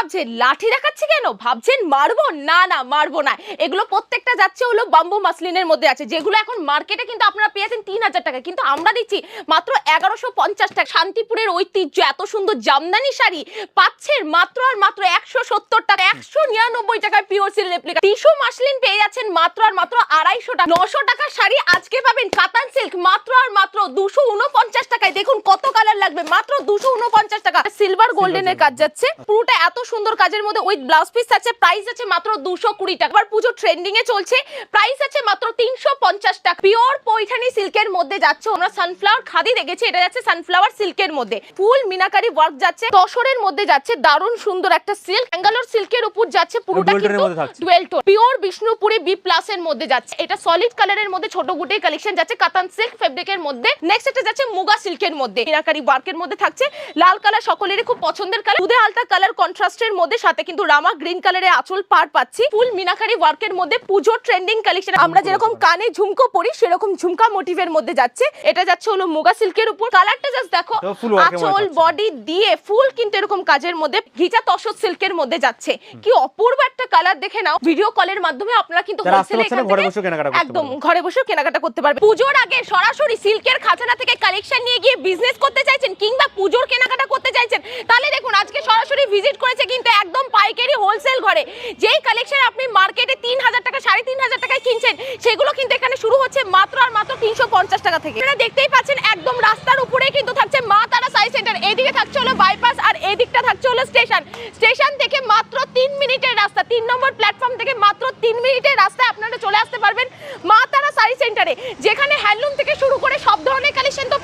ভাবছেন? লাঠি দেখাচ্ছি কেন? ভাবছেন মারবো? না না মারবো না। এগুলো প্রত্যেকটা যাচ্ছে হলো বাম্বু মাসলিনের মধ্যে আছে। যেগুলো এখন মার্কেটে কিন্তু আপনারা পেয়েছেন তিন হাজার টাকা। কিন্তু আমরা দিচ্ছি মাত্র এগারোশো পঞ্চাশ টাকা। শান্তিপুরের ঐতিহ্য এত সুন্দর জামদানি শাড়ি পাচ্ছেন মাত্র আর মাত্র একশো সত্তর টাকা একশো নিরানব্বই টাকায় pure silk replica tissue muslin পেয়ে যাচ্ছেন মাত্র আর মাত্র আড়াইশো টাকা। নশো টাকার শাড়ি আজকে পাবেন কাতান সিল্ক মাত্র আর মাত্র দুশো উনপঞ্চাশ টাকায়। দেখুন কত কালার লাগবে। মাত্র দুশো উনপঞ্চাশ টাকা। সিলভার গোল্ডেনের কাজ যাচ্ছে। পুরোটা এত সুন্দর কাজের মধ্যে উইথ ব্লাউজ পিস আছে প্রাইস আছে মাত্র দুশো কুড়ি টাকা। পুজো ট্রেন্ডিং এ চলছে প্রাইস আছে মাত্র তিনশো পঞ্চাশ টাকা। পিওর পৈঠানি সিল্কের মধ্যে যাচ্ছে আমরা সানফ্লাওয়ার খাদি দেখেছি এটা যাচ্ছে সানফ্লাওয়ার সিল্কের মধ্যে। ফুল মিনাকারি ওয়ার্ক যাচ্ছে তসরের মধ্যে যাচ্ছে দারুণ সুন্দর একটা সিল্ক ব্যাঙ্গালোর সিল্কের উপর যাচ্ছে পুরোটা কিন্তু tone pure Bishnupuri B plus এর মধ্যে যাচ্ছে। এটা সলিড কালারের মধ্যে ছোট গুটে কালেকশন যাচ্ছে কাতান সিল্ক ফেব্রিকের মধ্যে। নেক্সট এটা যাচ্ছে মুগা সিল্কের মধ্যে। মিনাকারি ওয়ার্কের মধ্যে থাকছে। লাল কালার সকলেরই খুব পছন্দের কালার দুধে আলতা কালার কন্ট্রাস্টের মধ্যে সাথে কিন্তু রামা গ্রিন কালারের আঁচল পার পাচ্ছি। ফুল মিনাকারি ওয়ার্কের মধ্যে পুজো ট্রেন্ডিং কালেকশন আমরা যেরকম কানে ঝুমকো পরি সেরকম ঝুমকা মোটিভের মধ্যে যাচ্ছে। এটা যাচ্ছে হলো মুগা সিল্কের উপর। কালারটা জাস্ট দেখো আঁচল বডি দিয়ে ফুল কিন্তু এরকম কাজের মধ্যে ঘিচা তসর সিল্কের মধ্যে যাচ্ছে। কি অপূর্ব একটা কালার দেখে নাও। ভিডিও কলের মাধ্যমে আপনারা কিন্তু একদম ঘরে বসে কেনাকাটা করতে পারবে। পুজোর আগে সরাসরি সিল্কের খাজানা থেকে কালেকশন নিয়ে গিয়ে বিজনেস করতে চাইছেন কিংবা পুজোর কেনাকাটা করতে চাইছেন তাহলে দেখুন আজকে সরাসরি ভিজিট করেছে কিন্তু একদম পাইকারি হোলসেল ঘরে। যেই কালেকশন আপনি মার্কেটে তিন হাজার টাকা, সাড়ে তিন হাজার টাকায় কিনছেন, সেগুলো কিন্তু এখানে শুরু হচ্ছে মাত্র আর মাত্র তিনশো পঞ্চাশ টাকা থেকে। আপনারা দেখতেই পাচ্ছেন একদম রাস্তার উপরে কিন্তু থাকছে মা তারা সাই সেন্টার। এদিকে থাকছে হলো বাইপাস আর এদিকটা থাকছে হলো স্টেশন স্টেশন থেকে মাত্র তিন মিনিটের রাস্তা, তিন নম্বর প্ল্যাটফর্ম থেকে মাত্র তিন মিনিটের রাস্তায় আপনারা চলে আসতে পারবেন মা তারা সাই সেন্টারে। যেখানে হ্যান্ডলুম থেকে শুরু করে সব ধরনের কালেকশন তো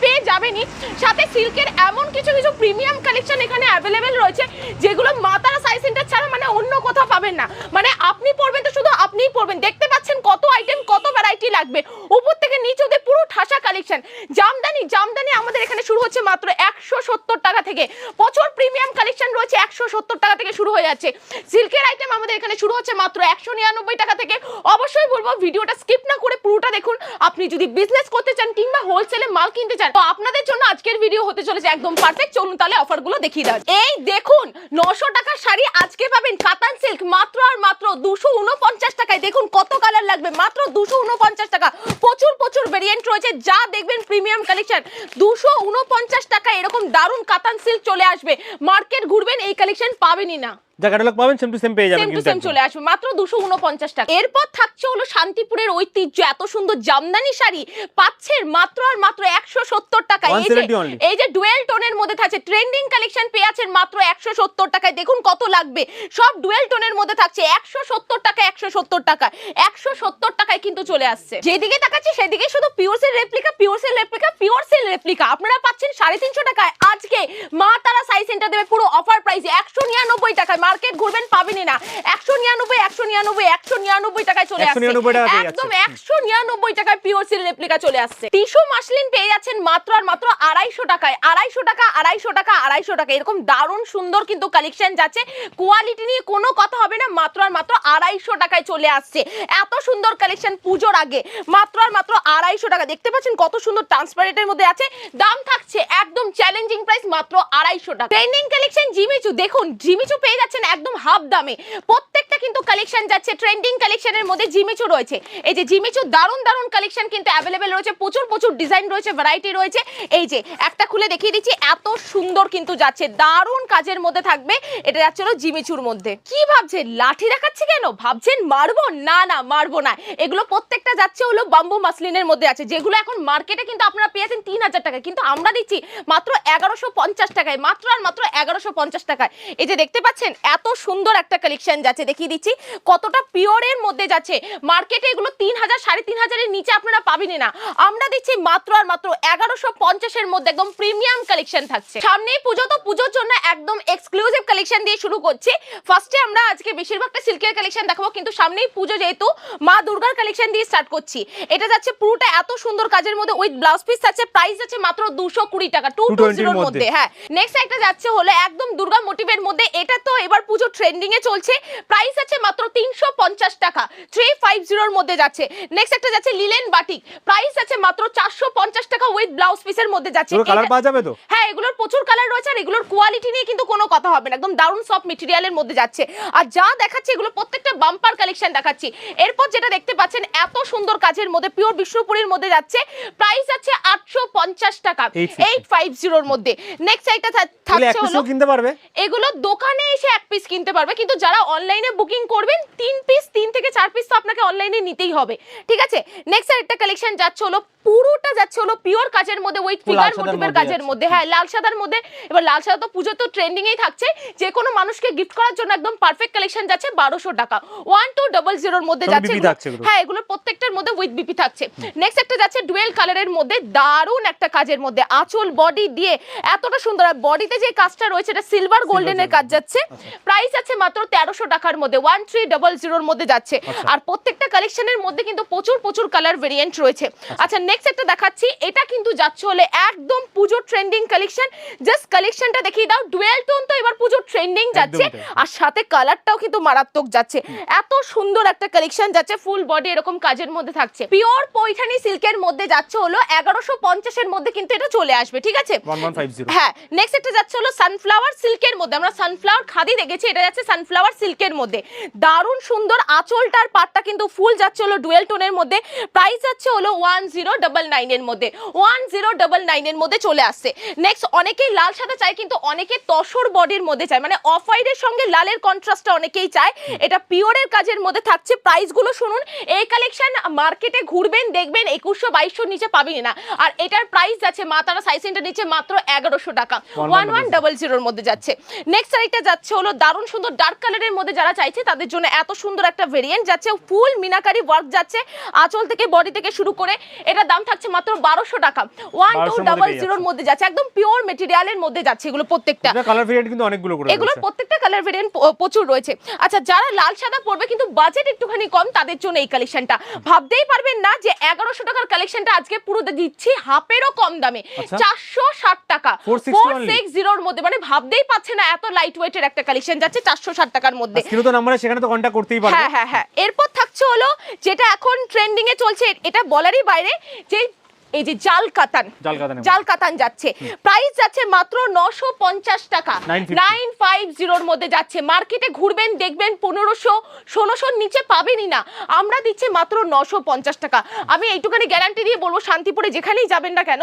পেয়ে সাথে সিল্কের এমন কিছু কিছু প্রিমিয়াম কালেকশন এখানে অ্যাভেলেবেল রয়েছে, যেগুলো মাতারা তারা শাড়ি সেন্টার ছাড়া মানে অন্য কোথাও পাবেন না। মানে আপনি পড়বেন তো শুধু আপনিই পড়বেন দেখতে পাচ্ছেন কত আইটেম কত ভ্যারাইটি লাগবে। উপর থেকে নিচে ওদের পুরো ঠাসা কালেকশন জামদানি জামদানি আমাদের এখানে শুরু হচ্ছে মাত্র একশো সত্তর টাকা থেকে। প্রচুর প্রিমিয়াম কালেকশন রয়েছে, একশো সত্তর টাকা থেকে শুরু হয়ে যাচ্ছে। সিল্কের আইটেম আমাদের এখানে শুরু হচ্ছে মাত্র একশো নিরানব্বই টাকা থেকে। অবশ্যই বলব, ভিডিওটা স্কিপ না করে পুরোটা দেখুন। আপনি যদি বিজনেস করতে চান কিংবা হোলসেলে মাল কিনতে চান, তো আপনাদের জন্য আজকের ভিডিও হতে চলেছে একদম পারফেক্ট চলুন তাহলে অফারগুলো দেখিয়ে দেওয়া এই দেখুন, নশো টাকার শাড়ি আজকে পাবেন কাতান সিল্ক মাত্র আর মাত্র দুশো উনপঞ্চাশ টাকায়। দেখুন কত কালার লাগবে, মাত্র দুশো উনপঞ্চাশ টাকা। প্রচুর প্রচুর ভেরিয়েন্ট রয়েছে, যা দেখবেন প্রিমিয়াম কালেকশন দুশো উনপঞ্চাশ টাকা এরকম দারুণ কাতান সিল্ক চলে আসবে। মার্কেট ঘুরবেন এই কালেকশন পাবেনই না। যা ক্যাটালগ পাবেন সেম টু সেম পেয়ে যাবেন সেম টু সেম চলে আসবে। মাত্র দুশো উনপঞ্চাশ টাকা। এরপর থাকছে হলো শান্তিপুরের ঐতিহ্য। এত সুন্দর জামদানি শাড়ি। পাচ্ছেন মাত্র আর মাত্র একশো সত্তর টাকা এই যে এই যে ডুয়েল টোনের মধ্যে থাকছে। ট্রেন্ডিং কালেকশন পেয়ে আছেন মাত্র একশো সত্তর টাকায়। দেখুন কত লাগবে। সব ডুয়েল টোনের মধ্যে থাকছে একশো সত্তর টাকা একশো সত্তর টাকা একশো সত্তর টাকায় কিন্তু চলে আসছে। যেদিকে তাকাচ্ছি সেদিকে শুধু pure silk replica pure silk replica pure silk replica আপনারা পাচ্ছেন সাড়ে তিনশো টাকায়। আজকে মা তারা সাই সেন্টার দেবে পুরো অফার প্রাইসে। একশো নিরানব্বই টাকায়। মার্কেট ঘুরবেন পাবেনই না। একশো নিরানব্বই একশো নিরানব্বই একশো নিরানব্বই টাকায় চলে আসছে। 199 টাকা পেয়ে একদম একশো নিরানব্বই টাকায় পিওর সিল রেপ্লিকা চলে আসছে। টিস্যু মাসলিন পেয়ে যাচ্ছেন মাত্র আর মাত্র আড়াইশো টাকায়। আড়াইশো টাকা আড়াইশো টাকা আড়াইশো টাকা। এরকম দারুণ সুন্দর কিন্তু কালেকশন যাচ্ছে। কোয়ালিটি নিয়ে কোনো কথা হবে না মাত্র আর মাত্র আড়াইশো টাকায় চলে আসছে। এত সুন্দর কালেকশন পুজোর আগে। মাত্র আর মাত্র আড়াইশো টাকা। দেখতে পাচ্ছেন কত সুন্দর ট্রান্সপারেন্টের মধ্যে আছে। দাম থাকছে একদম চ্যালেঞ্জিং প্রাইস মাত্র আড়াইশো টাকা। Trending collection Jimmy Choo. দেখুন জিমিচু পেয়ে যাচ্ছেন একদম হাফ দামে। প্রত্যেকটা কিন্তু কালেকশন যাচ্ছে ট্রেন্ডিং কালেকশনের মধ্যে জিমিচু রয়েছে। এই যে জিমিচু, দারুণ দারুণ কালেকশন কিন্তু অ্যাভেলেবেল রয়েছে, প্রচুর প্রচুর ডিজাইন রয়েছে ভ্যারাইটি রয়েছে। এই যে, একটা খুলে দেখিয়ে দিচ্ছি, এত সুন্দর কিন্তু যাচ্ছে, দারুণ কাজের মধ্যে থাকবে, এটা যাচ্ছে হলো জিমিচুর মধ্যে। কি ভাবছেন, লাঠি দেখাচ্ছি কেন? ভাবছেন মারবো? না না, মারবো না। এগুলো প্রত্যেকটা যাচ্ছে হলো বাম্বু মাসলিনের মধ্যে আছে, যেগুলো এখন মার্কেটে কিন্তু আপনারা পেয়েছেন তিন হাজার টাকা কিন্তু আমরা দিচ্ছি মাত্র এগারোশো পঞ্চাশ টাকায়, মাত্র আর মাত্র এগারোশো পঞ্চাশ টাকায়। এই যে দেখতে পাচ্ছেন এত সুন্দর একটা কালেকশন যাচ্ছে দেখিয়ে দিচ্ছি। কতটা পিওরের মধ্যে যাচ্ছে। মার্কেটে এগুলো তিন হাজার সাড়ে তিন হাজারের নিচে আপনারা পাবেনই না। আমরা দিচ্ছি মাত্র আর মাত্র এগারোশো পঞ্চাশের মধ্যে একদম প্রিমিয়াম কালেকশন থাকছে। সামনেই পুজো তো পুজোর জন্য একদম এক্সক্লুসিভ কালেকশন দিয়ে শুরু করছি। ফার্স্টে আমরা আজকে বেশিরভাগটা সিল্কের কালেকশন দেখাবো কিন্তু সামনেই পুজো যেহেতু মা দুর্গার কালেকশন দিয়ে স্টার্ট করছি। এটা যাচ্ছে পুরোটা এত সুন্দর কাজের মধ্যে উইথ ব্লাউজ পিস আছে প্রাইস আছে মাত্র দুশো কুড়ি টাকা টু টু জিরোর মধ্যে। মধ্যে। হ্যাঁ নেক্সট একটা যাচ্ছে হলো একদম দুর্গা মোটিভের মধ্যে। এটা তো এবার এবার পুজো ট্রেন্ডিং এ চলছে। প্রাইস আছে মাত্র তিনশো পঞ্চাশ টাকা। থ্রি ফাইভ জিরোর মধ্যে যাচ্ছে। নেক্সট একটা যাচ্ছে লিলেন বাটিক প্রাইস আছে মাত্র চারশো পঞ্চাশ টাকা উইথ ব্লাউজ পিসের মধ্যে যাচ্ছে। কালার পাওয়া যাবে তো? হ্যাঁ এগুলোর প্রচুর কালার রয়েছে আর এগুলোর কোয়ালিটি নিয়ে কিন্তু কোনো কথা হবে না। একদম দারুণ সফট মেটেরিয়ালের মধ্যে যাচ্ছে। আর যা দেখাচ্ছে এগুলো প্রত্যেকটা বাম্পার কালেকশন দেখাচ্ছি। এরপর যেটা দেখতে পাচ্ছেন এত সুন্দর কাজের মধ্যে পিওর বিষ্ণুপুরীর মধ্যে যাচ্ছে। প্রাইস আছে আটশো পঞ্চাশ টাকা। 850 এইট ফাইভ জিরোর মধ্যে। নেক্সট একটা এগুলো থাকছে হলো কিনতে পারবে? এগুলো দোকানে এসে এক পিস কিনতে পারবে। কিন্তু যারা অনলাইনে বুকিং করবেন তিন পিস তিন থেকে চার পিস তো আপনাকে অনলাইনে নিতেই হবে। ঠিক আছে? নেক্সট একটা কালেকশন যাচ্ছে হলো পুরোটা যাচ্ছে হলো পিওর কাজের মধ্যে উইথ পুরো ফিগার মোটিভের কাজের মধ্যে। হ্যাঁ লাল সাদার মধ্যে। এবার লাল সাদা তো পুজো তো ট্রেন্ডিং এই থাকছে। যে কোনো মানুষকে গিফট করার জন্য একদম পারফেক্ট কালেকশন যাচ্ছে বারোশো টাকা। ওয়ান টু ডবল জিরোর মধ্যে যাচ্ছে এগুলো। হ্যাঁ এগুলোর প্রত্যেকটার মধ্যে উইথ বিপি থাকছে। নেক্সট একটা যাচ্ছে ডুয়েল কালারের মধ্যে দারুণ একটা কাজের মধ্যে। আঁচল বডি দিয়ে এতটা সুন্দর। আর বডিতে যে কাজটা রয়েছে এটা সিলভার গোল্ডেনের কাজ যাচ্ছে। প্রাইস আছে মাত্র তেরোশো টাকার মধ্যে ওয়ান থ্রি ডবল জিরোর মধ্যে যাচ্ছে। আর প্রত্যেকটা কালেকশনের মধ্যে কিন্তু প্রচুর প্রচুর কালার ভেরিয়েন্ট রয়েছে। আচ্ছা। নেক্সট একটা দেখাচ্ছি। এটা কিন্তু যাচ্ছে হলে একদম পুজো ট্রেন্ডিং কালেকশন জাস্ট কালেকশনটা দেখিয়ে দাও। ডুয়েল টোন তো এবার পুজো ট্রেন্ডিং যাচ্ছে। আর সাথে কালারটাও কিন্তু মারাত্মক যাচ্ছে। এত সুন্দর একটা কালেকশন যাচ্ছে। ফুল বডি এরকম কাজের মধ্যে থাকছে। পিওর পৈঠানি সিল্কের মধ্যে যাচ্ছে হলো এগারোশো পঞ্চাশের মধ্যে কিন্তু এটা চলে আসবে ঠিক আছে? হ্যাঁ নেক্সট এটা যাচ্ছে হলো সানফ্লাওয়ার সিল্কের মধ্যে। আমরা সানফ্লাওয়ার খাদি দেখেছি এটা যাচ্ছে সানফ্লাওয়ার সিল্কের মধ্যে। দারুণ সুন্দর আঁচলটার পাটটা কিন্তু ফুল যাচ্ছে হলো ডুয়েল টোনের মধ্যে। প্রাইস যাচ্ছে হলো ওয়ান জিরো ডাবল নাইনের মধ্যে। ওয়ান জিরো ডাবল নাইনের মধ্যে চলে আসছে। নেক্সট অনেকেই লাল সাদা চায় কিন্তু অনেকে তসর বডির মধ্যে চায়। মানে অফ হোয়াইটের সঙ্গে লালের কন্ট্রাস্টটা অনেকেই চায়। এটা পিওরের কাজের মধ্যে থাকছে। প্রাইসগুলো শুনুন। এই কালেকশন মার্কেটে ঘুরবেন দেখবেন একুশশো বাইশশোর নিচে পাবেন না। আর এটার প্রাইস যাচ্ছে মা তারা সাইজ সেন্টার নিচে মাত্র এগারোশো টাকা। ওয়ান ওয়ান ডাবল জিরোর মধ্যে যাচ্ছে। নেক্সট আরেকটা যাচ্ছে হলো দারুণ সুন্দর ডার্ক কালারের মধ্যে যারা চাইছে তাদের জন্য এত সুন্দর একটা ভেরিয়েন্ট যাচ্ছে। ফুল মিনাকারি ওয়ার্ক যাচ্ছে আঁচল থেকে বডি থেকে শুরু করে এটার দাম থাকছে মাত্র বারোশো টাকা। ওয়ান টু ডাবল জিরোর মধ্যে যাচ্ছে একদম পিওর মেটেরিয়ালের মধ্যে যাচ্ছে এগুলো প্রত্যেকটা। কালার ভেরিয়েন্ট কিন্তু অনেকগুলো করে এগুলোর প্রত্যেকটা কালার ভেরিয়েন্ট প্রচুর রয়েছে। আচ্ছা যারা লাল সাদা পড়বে কিন্তু বাজেট একটুখানি কম তাদের জন্য এই কালেকশনটা ভাবতেই পারবেন না যে এগারোশো টাকার কালেকশনটা আজকে পুরো দিচ্ছি হাফেরও কম দামে। আচ্ছা। চারশো ষাট টাকা। ফোর সিক্স জিরোর মধ্যে মানে ভাবতেই পাচ্ছে না এত লাইট ওয়েটের একটা কালেকশন যাচ্ছে চারশো ষাট টাকার মধ্যে। স্ক্রিনে তো নাম্বার সেখানে তো কন্ট্যাক্ট করতেই পারবে। হ্যাঁ হ্যাঁ হ্যাঁ। এরপর থাকছে হলো যেটা এখন ট্রেন্ডিং এ চলছে এটা বলারই বাইরে যে এই যে জাল কাতান জাল কাতান যাচ্ছে। প্রাইস যাচ্ছে মাত্র নশো পঞ্চাশ টাকা। নাইন ফাইভ জিরোর মধ্যে যাচ্ছে। মার্কেটে ঘুরবেন দেখবেন পনেরোশো ষোলোশোর নিচে পাবেনই না। আমরা দিচ্ছি মাত্র নশো পঞ্চাশ টাকা। আমি এইটুখানি গ্যারান্টি দিয়ে বলব শান্তিপুরে যেখানেই যাবেন না কেন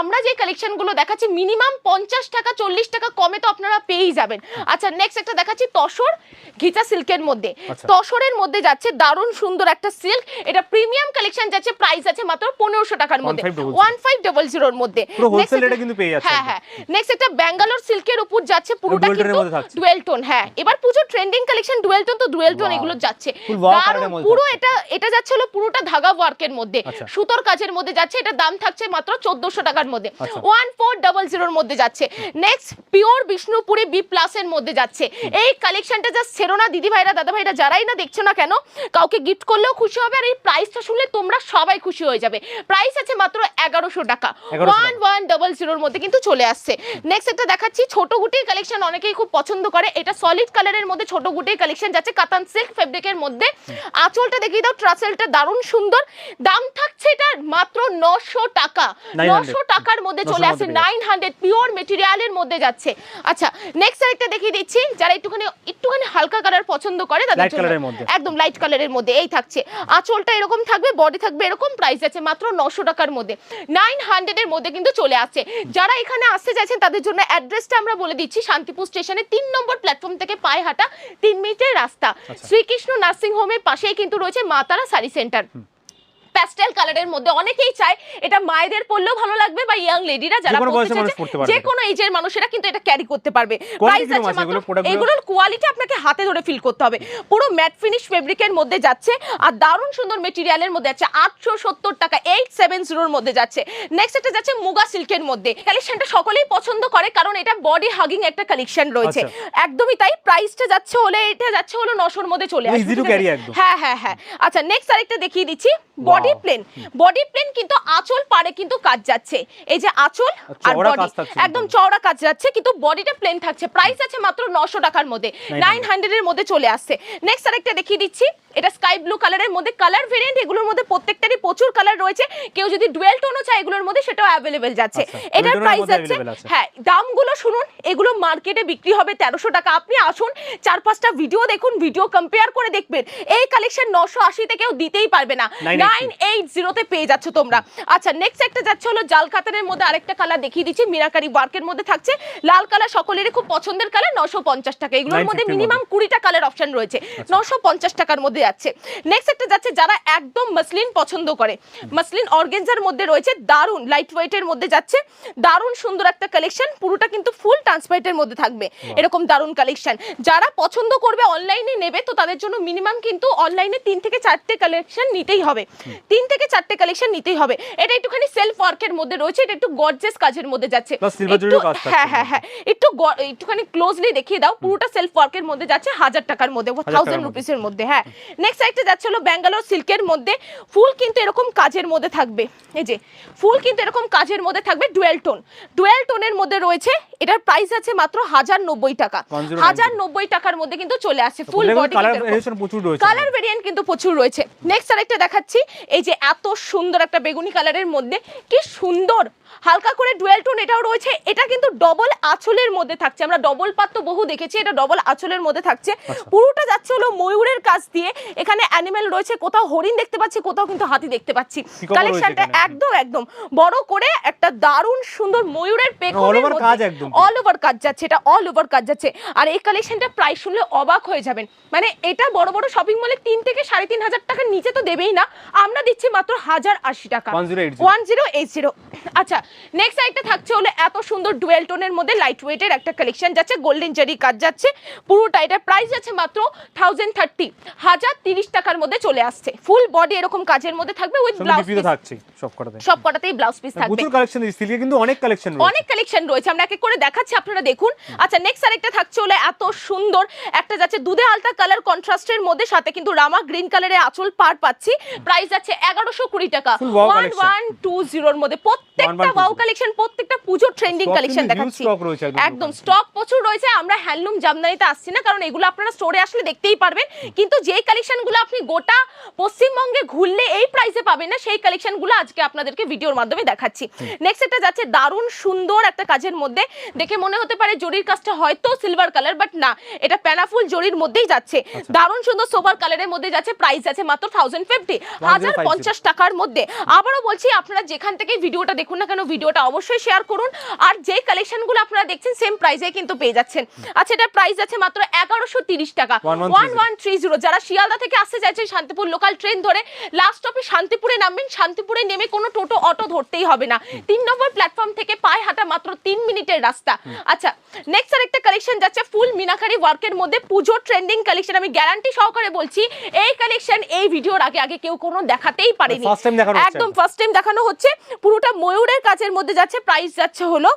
আমরা যে কালেকশনগুলো দেখাচ্ছি মিনিমাম পঞ্চাশ টাকা চল্লিশ টাকা কমে তো আপনারা পেয়েই যাবেন। আচ্ছা নেক্সট একটা দেখাচ্ছি তসর ঘিচা সিল্কের মধ্যে। আচ্ছা। তসরের মধ্যে যাচ্ছে দারুণ সুন্দর একটা সিল্ক। এটা প্রিমিয়াম কালেকশন যাচ্ছে প্রাইস আছে মাত্র পনেরোশো টাকার মধ্যে। 1500 ওয়ান ফাইভ ডবল জিরোর মধ্যে। পুরো rate এ কিন্তু পেয়ে যাচ্ছে হ্যাঁ হ্যাঁ। নেক্সট একটা ব্যাঙ্গালোর সিল্কের উপর যাচ্ছে পুরোটা এর কিন্তু ডুয়েল টোন হ্যাঁ। এবার Puja trending collection dual tone তো ডুয়েল টোন এগুলো যাচ্ছে। এর পুরো এটা এটা যাচ্ছে হলো পুরোটা ধাগা ওয়ার্কের মধ্যে। আচ্ছা। সুতোর কাজের মধ্যে যাচ্ছে এটা দাম থাকছে মাত্র চোদ্দশো টাকার মধ্যে। আচ্ছা। ওয়ান ফোর ডাবল জিরোর মধ্যে যাচ্ছে। Next pure Bishnupuri B plus এর মধ্যে যাচ্ছে। এই কালেকশনটা জাস্ট ছেড়ো না দিদি ভাইরা দাদা ভাইরা যারাই না দেখছ না কেন কাউকে গিফট করলেও খুশি হবে আর এই প্রাইসটা শুনলে তোমরা সবাই খুশি হয়ে যাবে। প্রাইস আছে মাত্র এগারোশো টাকা। ওয়ান ওয়ান ডাবল জিরোর মধ্যে কিন্তু চলে আসছে। নেক্সট একটা দেখাচ্ছি ছোট গুটির কালেকশন অনেকেই খুব পছন্দ করে। এটা সলিড কালারের মধ্যে ছোট গুটির কালেকশন যাচ্ছে কাতান সিল্ক ফেব্রিকের মধ্যে। আঁচলটা দেখিয়ে দাও ট্রাসেলটা দারুণ সুন্দর। দাম থাকছে এটা মাত্র নশো টাকা। নশো টাকার মধ্যে চলে আসছে। নাইন হান্ড্রেড পিওর মেটেরিয়ালের মধ্যে যাচ্ছে। আচ্ছা নেক্সট আরেকটা দেখিয়ে দিচ্ছি। যারা একটুখানি একটুখানি হালকা কালার পছন্দ করে তাদের। একদম লাইট কালারের মধ্যে। এই থাকছে। আঁচলটা এরকম থাকবে বডি থাকবে এরকম প্রাইস আছে মাত্র নশো টাকার মধ্যে। নাইন হান্ড্রেডের মধ্যে কিন্তু চলে আসছে। যারা এখানে আসতে চাইছেন তাদের জন্য অ্যাড্রেসটা আমরা বলে দিচ্ছি। শান্তিপুর স্টেশনে তিন নম্বর প্ল্যাটফর্ম থেকে পায়ে হাঁটা তিন মিনিটের রাস্তা। শ্রীকৃষ্ণ নার্সিং হোমের পাশেই কিন্তু রয়েছে মাতারা সারি সেন্টার প্যাস্টেল কালারের মধ্যে অনেকেই চায় এটা মায়েদের পরলেও ভালো লাগবে বা ইয়াং লেডিরা যারা পরতে চাইছে, যে কোনো এজের মানুষেরা কিন্তু এটা ক্যারি করতে পারবে। প্রাইস আছে আছে মাত্র। এগুলোর কোয়ালিটি আপনাকে হাতে ধরে ফিল করতে হবে। পুরো ম্যাট ফিনিশ ফেব্রিকের মধ্যে যাচ্ছে আর দারুণ সুন্দর মেটেরিয়ালের মধ্যে যাচ্ছে আটশো সত্তর টাকা এইট সেভেন জিরোর মধ্যে যাচ্ছে। নেক্সট এটা যাচ্ছে মুগা সিল্কের মধ্যে। কালেকশনটা সকলেই পছন্দ করে কারণ এটা বডি হাগিং একটা কালেকশন রয়েছে। আচ্ছা। একদমই তাই প্রাইসটা যাচ্ছে হলে এটা যাচ্ছে হলো নশোর মধ্যে চলে Easy আসবে আছে? হ্যাঁ হ্যাঁ হ্যাঁ। আচ্ছা নেক্সট আরেকটা দেখিয়ে দিচ্ছি। Body body. Plain body plain কিন্তু আঁচল পারে কিন্তু কাজ যাচ্ছে। এই যে আঁচল আর বডি একদম চওড়া কাজ যাচ্ছে কিন্তু বডিটা প্লেন থাকছে। প্রাইস আছে মাত্র নশো টাকার মধ্যে। নাইন 900 এর মধ্যে চলে আসছে। নেক্সট আরেকটা দেখিয়ে দিচ্ছি। এটা স্কাই ব্লু কালারের মধ্যে। কালার ভেরিয়েন্ট এগুলোর মধ্যে প্রত্যেকটারই প্রচুর কালার রয়েছে। কেউ যদি ডুয়েল টোনও চায় এগুলোর মধ্যে সেটাও অ্যাভেলেবেল যাচ্ছে। আচ্ছা, এটার প্রাইস আছে। হ্যাঁ দামগুলো শুনুন। এগুলো মার্কেটে বিক্রি হবে তেরোশো টাকা। আপনি আসুন চার পাঁচটা ভিডিও দেখুন ভিডিও কম্পেয়ার করে দেখবেন। এই কালেকশন নশো আশিতে কেউ দিতেই পারবে না। 980 নাইন এইট জিরোতে পেয়ে যাচ্ছ তোমরা। আচ্ছা নেক্সট একটা যাচ্ছে হলো জাল কাতারের মধ্যে আরেকটা কালার দেখিয়ে দিচ্ছি। মিনাকারি ওয়ার্কের মধ্যে থাকছে। লাল কালার সকলেরই খুব পছন্দের কালার নশো পঞ্চাশ টাকা। এগুলোর মধ্যে মিনিমাম কুড়িটা কালার অপশন রয়েছে। নশো পঞ্চাশ টাকার মধ্যে যাচ্ছে। নেক্সট একটা যাচ্ছে যারা একদম মাসলিন পছন্দ করে। মাসলিন অর্গেনজার মধ্যে রয়েছে দারুণ লাইট ওয়েটের মধ্যে যাচ্ছে। দারুণ সুন্দর একটা কালেকশন পুরোটা কিন্তু ফুল ট্রান্সপারেন্টের মধ্যে থাকবে। এরকম দারুণ কালেকশন যারা পছন্দ করবে অনলাইনে নেবে তো তাদের জন্য মিনিমাম কিন্তু অনলাইনে তিন থেকে চারটে কালেকশন নিতেই হবে। তিন থেকে চারটে কালেকশন নিতেই হবে। এটা একটুখানি সেলফ ওয়ার্কের মধ্যে রয়েছে এটা একটু গর্জেস কাজের মধ্যে যাচ্ছে। একটু- থাকছে। হ্যাঁ হ্যাঁ হ্যাঁ। একটু একটুখানি ক্লোজলি দেখিয়ে দাও পুরোটা সেলফ ওয়ার্কের মধ্যে যাচ্ছে হাজার টাকার মধ্যে থাউজেন্ড। রুপিসের মধ্যে। হ্যাঁ। নেক্সট একটা যাচ্ছে হলো ব্যাঙ্গালোর সিল্কের মধ্যে। ফুল কিন্তু এরকম কাজের মধ্যে থাকবে। এই যে ফুল কিন্তু এরকম কাজের মধ্যে থাকবে ডুয়েল টোন ডুয়েল টোনের মধ্যে রয়েছে এটার প্রাইস আছে মাত্র হাজার নব্বই টাকা। হাজার নব্বই টাকার মধ্যে কিন্তু চলে আসছে ফুল বডি কালার ভেরিয়েন্ট কিন্তু প্রচুর রয়েছে। নেক্সট আরেকটা দেখাচ্ছি এই যে এত সুন্দর একটা বেগুনি কালারের মধ্যে কি সুন্দর! হালকা করে ডুয়েল টোন এটাও রয়েছে। এটা কিন্তু ডবল আঁচলের মধ্যে থাকছে। আমরা ডবল পাত তো বহু দেখেছি এটা ডবল আঁচলের মধ্যে থাকছে। পুরোটা যাচ্ছে হলো ময়ূরের কাজ দিয়ে। এখানে অ্যানিমেল রয়েছে কোথাও হরিণ দেখতে পাচ্ছি কোথাও কিন্তু হাতি দেখতে পাচ্ছি। কালেকশনটা একদম একদম। বড় করে একটা দারুণ সুন্দর ময়ূরের পেখমের মধ্যে- অল ওভার কাজ যাচ্ছে এটা অল ওভার কাজ যাচ্ছে। আর এই কালেকশনটা প্রাইস শুনলে অবাক হয়ে যাবেন। মানে এটা বড় বড় শপিং মলে তিন থেকে সাড়ে তিন হাজার টাকার নিচে তো দেবেই না। আমরা দিচ্ছি মাত্র হাজার আশি টাকা। ওয়ান জিরো এইট জিরো আচ্ছা নেক্সট একটা থাকছে হলো এত সুন্দর ডুয়েল টোনের মধ্যে লাইট ওয়েটের একটা কালেকশন যাচ্ছে গোল্ডেন জারি কাজ যাচ্ছে পুরোটা এটা প্রাইস আছে মাত্র থাউজেন্ড থার্টি হাজার তিরিশ টাকার মধ্যে চলে আসছে। ফুল বডি এরকম কাজের মধ্যে থাকবে উইথ ব্লাউজ বিপিও থাকছে সব কটাতে সব কটাতেই ব্লাউজ পিস থাকবে। প্রচুর কালেকশন সিল্কে কিন্তু অনেক কালেকশন রয়েছে। অনেক কালেকশন রয়েছে আমরা এক এক করে দেখাচ্ছি আপনারা দেখুন। আচ্ছা নেক্সট আরেকটা থাকছে হলো এত সুন্দর একটা যাচ্ছে দুধে আলতা কালার কন্ট্রাস্টের মধ্যে সাথে কিন্তু রামা গ্রিন কালারের আঁচল পার পাচ্ছি। প্রাইস আছে এগারোশো কুড়ি টাকা। ওয়ান ওয়ান টু জিরোর মধ্যে প্রত্যেকটা 1120 ওয়াও কালেকশন প্রত্যেকটা পুজো ট্রেন্ডিং কালেকশন দেখাচ্ছি। একদম স্টক প্রচুর রয়েছে আমরা হ্যান্ডলুম জামদানিতে আসছি না কারণ এগুলো আপনারা স্টোরে আসলে দেখতেই পারবেন। কিন্তু যেই কালেকশনগুলো আপনি গোটা পশ্চিমবঙ্গে ঘুরলে এই প্রাইসে পাবেন না সেই কালেকশনগুলো আজকে আপনাদেরকে ভিডিওর মাধ্যমে দেখাচ্ছি। নেক্সট একটা যাচ্ছে দারুণ সুন্দর একটা কাজের মধ্যে। দেখে মনে হতে পারে জরির কাজটা হয়তো সিলভার কালার বাট না এটা প্যানাফুল জরির মধ্যেই যাচ্ছে। দারুণ সুন্দর সোবার কালারের মধ্যে যাচ্ছে প্রাইস আছে মাত্র থাউজেন্ড ফিফটি হাজার পঞ্চাশ টাকার মধ্যে। আবারও বলছি আপনারা যেখান থেকে ভিডিওটা দেখুন না কেন ভিডিওটা অবশ্যই শেয়ার করুন। আর যে কালেকশনগুলো আপনারা দেখছেন সেম প্রাইসে কিন্তু পেয়ে যাচ্ছেন। আচ্ছা এটা প্রাইস আছে মাত্র এগারোশো টাকা। 1130 ওয়ান ওয়ান থ্রি জিরো যারা শিয়ালদা থেকে আসতে চাইছেন শান্তিপুর লোকাল ট্রেন ধরে লাস্ট স্টপে শান্তিপুরে নামবেন। শান্তিপুরে নেমে কোনো টোটো অটো ধরতেই হবে না। তিন নম্বর প্ল্যাটফর্ম থেকে পায়ে হাঁটা মাত্র তিন মিনিটের রাস্তা। আচ্ছা নেক্সট আর একটা কালেকশন যাচ্ছে ফুল মিনাকারি ওয়ার্কের মধ্যে। পুজো ট্রেন্ডিং কালেকশন আমি গ্যারান্টি সহকারে বলছি এই কালেকশন এই ভিডিওর আগে আগে কেউ কোনো দেখাতেই পারেনি। একদম ফার্স্ট টাইম দেখানো হচ্ছে। পুরোটা ময়ূরের কাজের মধ্যে যাচ্ছে প্রাইস যাচ্ছে হলো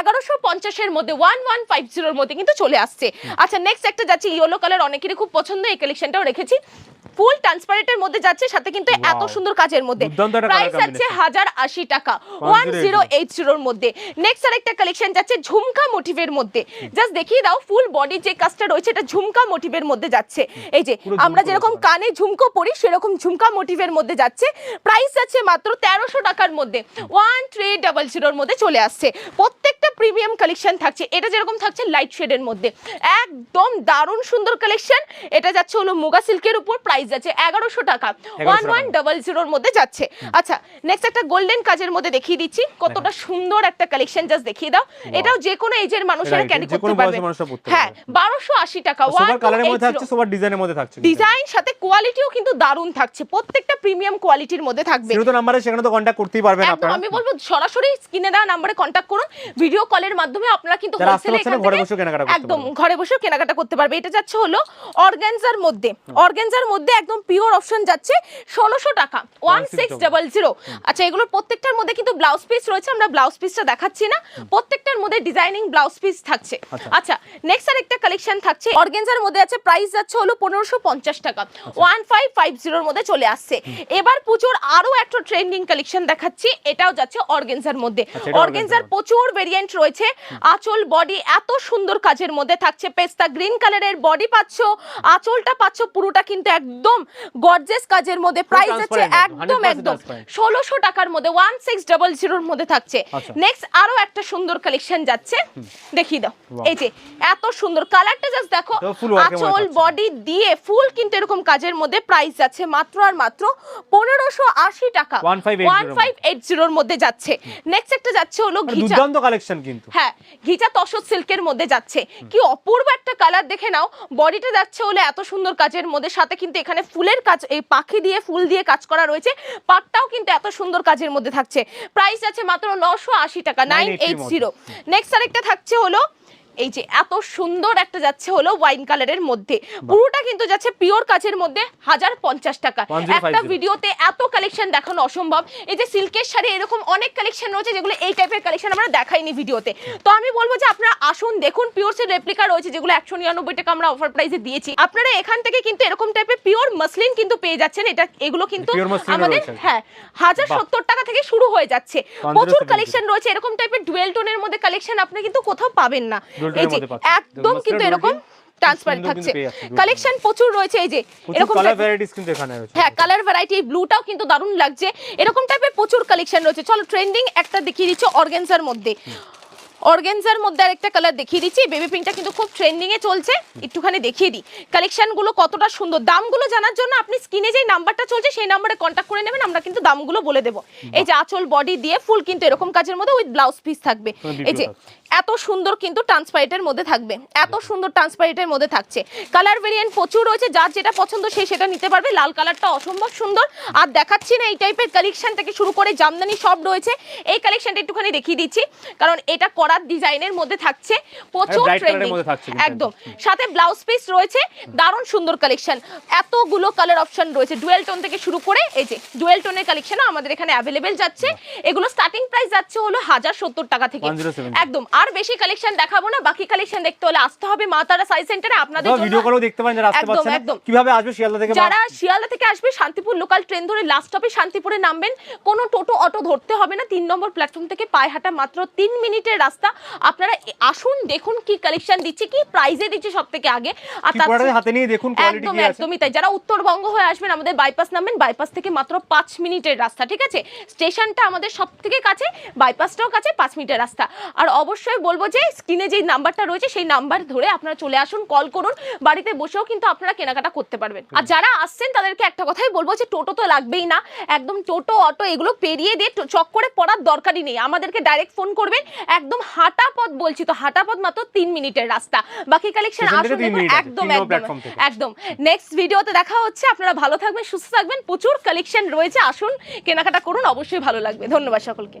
এগারোশো পঞ্চাশের মধ্যে ওয়ান ওয়ান ফাইভ জিরোর মধ্যে কিন্তু চলে আসছে। আচ্ছা নেক্সট একটা যাচ্ছে ইয়েলো কালার অনেকেরই খুব পছন্দ এই কালেকশনটাও রেখেছি। ফুল ট্রান্সপারেন্টের মধ্যে যাচ্ছে সাথে কিন্তু এত সুন্দর কাজের মধ্যে। প্রাইস যাচ্ছে হাজার আশি টাকা ওয়ান জিরো এইট জিরোর মধ্যে। নেক্সট আরেকটা কালেকশন যাচ্ছে ঝুমকা মোটিভের মধ্যে। জাস্ট দেখিয়ে দাও ফুল বডি যে কাজটা রয়েছে এটা ঝুমকা মোটিভের মধ্যে যাচ্ছে। এই যে আমরা যেরকম কানে ঝুমকো পরি সেরকম ঝুমকা মোটিভের মধ্যে যাচ্ছে। প্রাইস আছে মাত্র তেরোশো টাকার মধ্যে। ওয়ান থ্রি ডাবল জিরোর মধ্যে চলে আসছে। প্রত্যেকটা প্রিমিয়াম কালেকশন থাকছে। এটা যেরকম থাকছে লাইট শেডের মধ্যে। একদম দারুণ সুন্দর কালেকশন এটা যাচ্ছে হলো মুগা সিল্কের উপর প্রাইস যাচ্ছে এগারোশো টাকা। ওয়ান ওয়ান ডাবল জিরোর মধ্যে যাচ্ছে। আচ্ছা নেক্সট একটা গোল্ডেন কাজের মধ্যে দেখিয়ে দিচ্ছি। কতটা সুন্দর একটা কালেকশন জাস্ট দেখিয়ে দাও। এটাও যে কোনো এজের মানুষেরা ক্যারি করতে পারবে। হ্যাঁ বারোশো আশি টাকা। সোবার কালারের মধ্যে থাকছে সোবার ডিজাইনের মধ্যে থাকছে ডিজাইন সাথে কোয়ালিটিও কিন্তু দারুণ থাকছে। প্রত্যেকটা প্রিমিয়াম কোয়ালিটির মধ্যে থাকবে। নাম্বারে সেখানে তো কন্ট্যাক্ট করতেই পারবেন আপনারা। আমি বলব সরাসরি স্ক্রিনে দেওয়া নাম্বারে কন্ট্যাক্ট করুন। ভিডিও কলের মাধ্যমে আপনারা কিন্তু হোলসেলে এখান থেকে একদম ঘরে বসেও কেনাকাটা করতে পারবে। এটা যাচ্ছে হলো অর্গানজার মধ্যে। অর্গানজার মধ্যে একদম পিওর অপশন যাচ্ছে ষোলোশো টাকা। ওয়ান সিক্স ডাবল জিরো আচ্ছা এগুলোর প্রত্যেকটার মধ্যে কিন্তু ব্লাউজ পিস রয়েছে আমরা ব্লাউজ পিসটা দেখাচ্ছি না। প্রত্যেকটার মধ্যে ডিজাইনিং ব্লাউজ পিস থাকছে। আচ্ছা। নেক্সট আর একটা কালেকশন থাকছে। অর্গেনজার মধ্যে আছে প্রাইস যাচ্ছে হলো পনেরোশো পঞ্চাশ টাকা। ওয়ান ফাইভ ফাইভ জিরোর মধ্যে চলে আসছে। এবার পুজোর আরও একটা ট্রেন্ডিং কালেকশন দেখাচ্ছি। এটাও যাচ্ছে অর্গেনজার মধ্যে। আচ্ছা, অর্গেনজার প্রচুর ভেরিয়েন্ট রয়েছে। আঁচল বডি এত সুন্দর কাজের মধ্যে থাকছে। পেস্তা গ্রিন কালারের বডি পাচ্ছ আঁচলটা পাচ্ছ পুরোটা কিন্তু একদম গর্জেস কাজের মধ্যে। প্রাইস আছে একদম একদম, 100% একদম। transparent। ষোলোশো টাকার মধ্যে ওয়ান সিক্স ডাবল জিরোর মধ্যে থাকছে। আচ্ছা। নেক্সট আরও একটা সুন্দর কালেকশন যাচ্ছে। দেখিয়ে দাও। এই যে এত সুন্দর। কালারটা জাস্ট দেখো আঁচল বডি দিয়ে ফুল কিন্তু এরকম কাজের মধ্যে প্রাইস যাচ্ছে মাত্র আর মাত্র পনেরোশো আশি টাকা। 1580 ওয়ান ফাইভ এইট জিরোর মধ্যে যাচ্ছে। নেক্সট একটা যাচ্ছে হলো মানে ঘিচা। দুর্দান্ত কালেকশন কিন্তু। হ্যাঁ ঘিচা তসর সিল্কের মধ্যে যাচ্ছে। কি অপূর্ব একটা কালার দেখে নাও। বডিটা যাচ্ছে হলো এত সুন্দর কাজের মধ্যে। সাথে কিন্তু এখানে ফুলের কাজ এই পাখি দিয়ে ফুল দিয়ে কাজ করা রয়েছে। পাটটাও কিন্তু এত সুন্দর কাজের মধ্যে থাকছে। প্রাইস আছে মাত্র নশো আশি টাকা নাইন 980 এইট জিরো নেক্সট আরেকটা থাকছে হলো এই যে এত সুন্দর একটা যাচ্ছে হলো ওয়াইন কালারের মধ্যে। পুরোটা কিন্তু যাচ্ছে পিওর কাচের মধ্যে হাজার পঞ্চাশ টাকা। একটা ভিডিওতে এত কালেকশন দেখানো অসম্ভব। এই যে সিল্কের শাড়ি এরকম অনেক কালেকশন রয়েছে যেগুলো এই টাইপের কালেকশন আমরা দেখাইনি ভিডিওতে। তো আমি বলব যে আপনারা আসুন দেখুন পিওরসের রেপ্লিকা রয়েছে যেগুলো একশো নিরানব্বই টাকা আমরা অফার প্রাইসে দিয়েছি। আপনারা এখান থেকে কিন্তু এরকম টাইপের পিওর মাসলিন কিন্তু পেয়ে যাচ্ছেন। এটা এগুলো কিন্তু আমাদের হ্যাঁ হাজার সত্তর টাকা থেকে শুরু হয়ে যাচ্ছে। প্রচুর কালেকশন রয়েছে। এরকম টাইপের ডুয়েল টোনের মধ্যে কালেকশন আপনি কিন্তু কোথাও পাবেন না। এই যে একদম কিন্তু এরকম ট্রান্সপারেন্ট থাকছে। কালেকশন প্রচুর রয়েছে এই যে এরকম কালার type- ভ্যারাইটিস কিন্তু এখানে রয়েছে। হ্যাঁ কালার ভ্যারাইটি ব্লুটাও কিন্তু দারুণ লাগছে। এরকম টাইপের প্রচুর কালেকশন রয়েছে। চলো ট্রেন্ডিং একটা দেখিয়ে দিচ্ছি অর্গেনজার মধ্যে। অর্গেনজার মধ্যে আরেকটা কালার দেখিয়ে দিচ্ছি। বেবি পিঙ্কটা কিন্তু খুব ট্রেন্ডিং এ চলছে। একটুখানি দেখিয়ে দিই। কালেকশনগুলো কতটা সুন্দর। দামগুলো জানার জন্য আপনি স্ক্রিনে যেই নাম্বারটা চলছে সেই নাম্বারে কন্ট্যাক্ট করে নেবেন। আমরা কিন্তু দামগুলো বলে দেবো। এই যে আঁচল বডি দিয়ে ফুল কিন্তু এরকম কাজের মধ্যে উইথ ব্লাউজ পিস থাকবে। এই যে এত সুন্দর কিন্তু ট্রান্সপারেন্টের মধ্যে থাকবে। এত সুন্দর ট্রান্সপারেন্টের মধ্যে থাকছে। কালার ভেরিয়েন্ট প্রচুর রয়েছে। যার যেটা পছন্দ সে সেটা নিতে পারবে। লাল কালারটা অসম্ভব সুন্দর। আর দেখাচ্ছি না এই টাইপের কালেকশন থেকে শুরু করে জামদানি সব রয়েছে। এই কালেকশনটা একটুখানি দেখিয়ে দিচ্ছি। কারণ এটা করার ডিজাইনের মধ্যে থাকছে প্রচুর ট্রেন্ডিং একদম। সাথে ব্লাউজ পিস রয়েছে দারুণ সুন্দর কালেকশন এতগুলো কালার অপশন রয়েছে। ডুয়েল টোন থেকে শুরু করে এই যে ডুয়েল টোনের কালেকশনও আমাদের এখানে অ্যাভেলেবেল যাচ্ছে। এগুলো স্টার্টিং প্রাইস যাচ্ছে হলো হাজার সত্তর টাকা থেকে। একদম। আর বেশি কালেকশন দেখাবো না বাকি কালেকশন দেখতে হলে আসতে হবে মা তারা সাইজ সেন্টারে আপনাদের ভিডিও কলেও দেখতে পারেন যারা আসতে পারছেন একদম। কীভাবে আসবে শিয়ালদা থেকে যারা শিয়ালদা থেকে আসবে শান্তিপুর লোকাল ট্রেন ধরে লাস্ট স্টপে শান্তিপুরে নামবেন। কোনো টোটো অটো ধরতে হবে না। তিন নম্বর প্ল্যাটফর্ম থেকে পায়ে হাঁটা মাত্র তিন মিনিটের রাস্তা আপনারা আসুন দেখুন কি কালেকশন দিচ্ছে কি প্রাইজে দিচ্ছে সব থেকে আগে। আর তার হাতে নিয়ে দেখুন একদম একদমই তাই। যারা উত্তরবঙ্গ হয়ে আসবেন আমাদের বাইপাস নামবেন। বাইপাস থেকে মাত্র পাঁচ মিনিটের রাস্তা ঠিক আছে? স্টেশনটা আমাদের সব থেকে কাছে বাইপাসটাও কাছে পাঁচ মিনিটের রাস্তা। আর অবশ্যই বলব যে স্ক্রিনে যেই নাম্বারটা রয়েছে সেই নাম্বার ধরে আপনারা চলে আসুন কল করুন। বাড়িতে বসেও কিন্তু আপনারা কেনাকাটা করতে পারবেন। আর যারা আসছেন তাদেরকে একটা কথাই বলব যে টোটো তো লাগবেই না। একদম টোটো অটো এগুলো পেরিয়ে দিয়ে চক করে পড়ার দরকারই নেই। আমাদেরকে ডাইরেক্ট ফোন করবেন। একদম হাঁটা পথ বলছি তো হাঁটা পথ মাত্র তিন মিনিটের রাস্তা। বাকি কালেকশন আসুন একদম একদম একদম। নেক্সট ভিডিওতে দেখা হচ্ছে আপনারা ভালো থাকবেন সুস্থ থাকবেন প্রচুর কালেকশন রয়েছে আসুন কেনাকাটা করুন অবশ্যই ভালো লাগবে। ধন্যবাদ সকলকে।